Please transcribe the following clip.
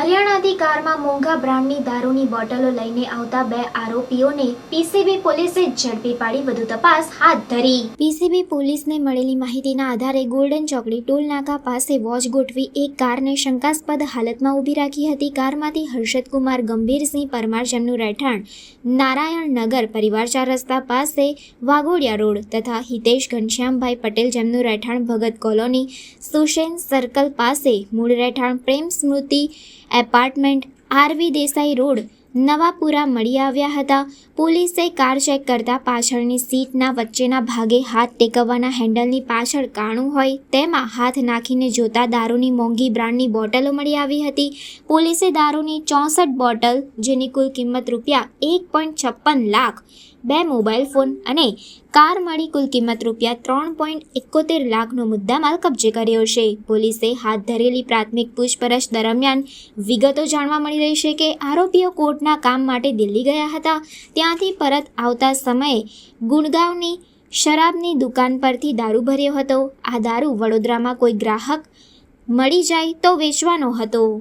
હરિયાણાથી કારમાં મોંઘા બ્રાન્ડની દારૂની બોટલો લઈને આવતા બે આરોપીઓને પીસીબી પોલીસે ઝડપી પાડી વધુ તપાસ હાથ ધરી. પીસીબી પોલીસને મળેલી માહિતીના આધારે ગોલ્ડન ચોકડી ટોલ નાકા પાસે વોચ ગોઠવી એક કારને શંકાસ્પદ હાલતમાં ઊભી રાખી હતી. કારમાંથી હર્ષદકુમાર ગંભીરસિંહ પરમાર, જેમનું રહેઠાણ નારાયણનગર પરિવાર ચાર રસ્તા પાસે વાઘોડિયા રોડ તથા હિતેશ ઘનશ્યામભાઈ પટેલ, જેમનું રહેઠાણ ભગત કોલોની સુશેન સર્કલ પાસે મૂળ રહેઠાણ Prem Smruti apartment RV Desai road, Navapura મળી આવ્યા હતા. પોલીસે કાર ચેક કરતા પાછળની સીટના વચ્ચેના ભાગે હાથ ટેકવવાના હેન્ડલની પાછળ કાણું હોય તેમાં હાથ નાખીને જોતા દારૂની મોંઘી બ્રાન્ડની બોટલો મળી આવી હતી. પોલીસે દારૂની ચોસઠ બોટલ, જેની કુલ કિંમત રૂપિયા એક પોઈન્ટ છપ્પન લાખ બે મોબાઈલ ફોન અને કાર મળી કુલ કિંમત રૂપિયા ત્રણ પોઈન્ટ એકોતેર લાખનો મુદ્દામાલ કબજે કર્યો છે. પોલીસે હાથ ધરેલી પ્રાથમિક પૂછપરછ દરમિયાન વિગતો જાણવા મળી રહી છે કે આરોપીઓ કોર્ટના કામ માટે દિલ્હી ગયા હતા. ત્યાંથી પરત આવતા સમયે ગુણગાંવની શરાબની દુકાન પરથી દારૂ ભર્યો હતો. આ દારૂ વડોદરામાં કોઈ ગ્રાહક મળી જાય તો વેચવાનો હતો.